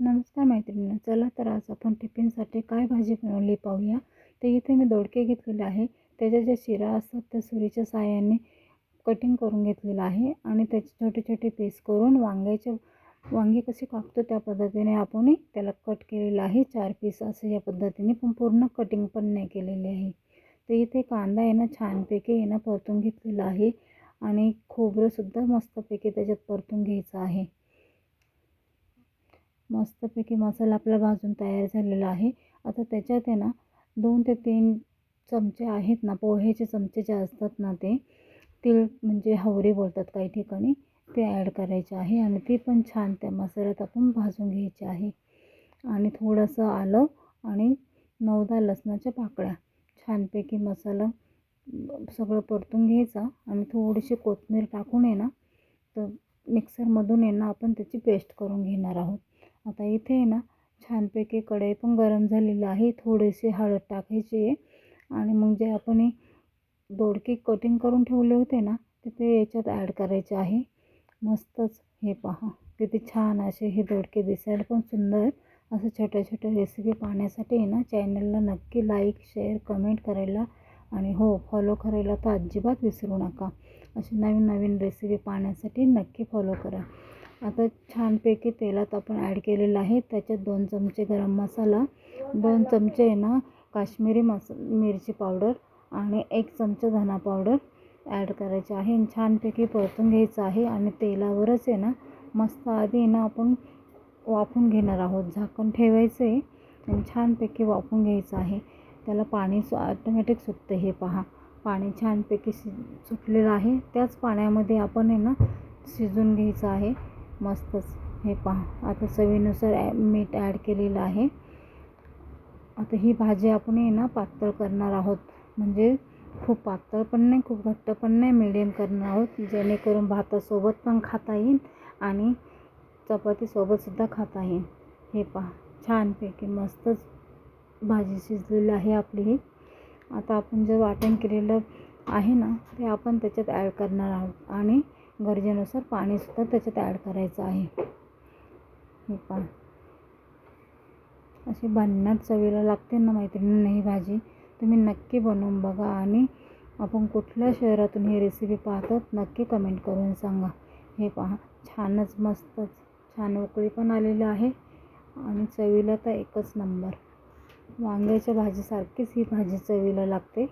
नमस्कार मैत्रिणींनो चला तर आज आपण टिफिनसाठी काय भाजी बनवली पाहूया. ते इथे मी दोडके घेतलेले आहे. त्याच्या ज्या शिरा असतात त्या सुरीच्या साह्याने कटिंग करून घेतलेलं आहे आणि त्याचे छोटे छोटे पीस करून वांग्याचे वांगी कसे कापतो त्या पद्धतीने आपण त्याला कट केलेलं आहे. चार पीस असं या पद्धतीने पण पूर्ण कटिंग पण नाही केलेली आहे. तर इथे कांदा आहे ना छानपैकी आहे ना परतून घेतलेला आहे आणि खोबरंसुद्धा मस्तपैकी त्याच्यात परतून घ्यायचं आहे. मस्तपैकी मसाला आपला भाजून तयार झालेला आहे. आता त्याच्यात आहे ना दोन ते तीन चमचे आहेत ना पोह्याचे चमचे जे असतात ना ते तिळ म्हणजे हवरी बोलतात काही ठिकाणी ते ॲड करायचे आहे आणि ते पण छान त्या मसाल्यात आपण भाजून घ्यायचे आहे. आणि थोडंसं आलं आणि नऊदा लसणाच्या पाकळ्या छानपैकी मसाला सगळं परतून घ्यायचा आणि थोडीशी कोथिंबीर टाकून आहे ना तर मिक्सरमधून आहे ना आपण त्याची पेस्ट करून घेणार आहोत. आता इथे आहे ना छानपैकी कढई पण गरम झालेली आहे. थोडीशी हळद टाकायची आहे. आणि मग जे आपण दोडके कटिंग करून ठेवले होते ना ते ते याच्यात ॲड करायचे आहे. मस्तच हे पहा किती छान असे हे दोडके दिसायला पण सुंदर. असं छोट्या छोट्या रेसिपी पाहण्यासाठी आहे ना चॅनलला नक्की लाईक शेअर कमेंट करायला. आणि हो फॉलो करायला तर अजिबात विसरू नका. अशी नवीन नवीन रेसिपी पाहण्यासाठी नक्की फॉलो करा. आता छानपैकी तेलात आपण ॲड केलेलं आहे. त्याच्यात दोन चमचे गरम मसाला दोन चमचे आहे ना काश्मीरी मस मिरची पावडर आणि एक चमचा धना पावडर ॲड करायचे आहे. आणि छानपैकी परतून घ्यायचं आहे आणि तेलावरच आहे ना मस्त आधी ना आपण वाफून घेणार आहोत. झाकण ठेवायचं आहे आणि छानपैकी वाफून घ्यायचं आहे. त्याला पाणी सु ऑटोमॅटिक सुटतं हे पहा. पाणी छानपैकी शि सुटलेलं आहे. त्याच पाण्यामध्ये आपण आहे ना शिजून घ्यायचं आहे. मस्तच. हे पहा आता चवीनुसार ॲ मीठ ॲड केलेलं आहे. आता ही भाजी आपण आहे ना पातळ करणार आहोत. म्हणजे खूप पातळ पण नाही खूप घट्ट पण नाही मिडियम करणार आहोत. जेणेकरून भातासोबत पण खाता येईल आणि चपातीसोबतसुद्धा खाता येईल. हे पहा छानपैकी मस्तच भाजी शिजलेली आहे आपली ही. आता आपण जे वाटण केलेलं आहे ना ते आपण त्याच्यात ॲड करणार आहोत. आणि गरजेनुसार पाणीसुद्धा त्याच्यात ॲड करायचं आहे. हे पहा. अशी भन्नाट चवीला लागते ना मैत्रिणींना ही भाजी. तुम्ही नक्की बनवून बघा आणि आपण कुठल्या शहरातून ही रेसिपी पाहतो नक्की कमेंट करून सांगा. हे पहा छानच मस्तच छान उकळी पण आलेली आहे आणि चवीला तर एकच नंबर वांग्याच्या भाजीसारखीच ही भाजी चवीला लागते.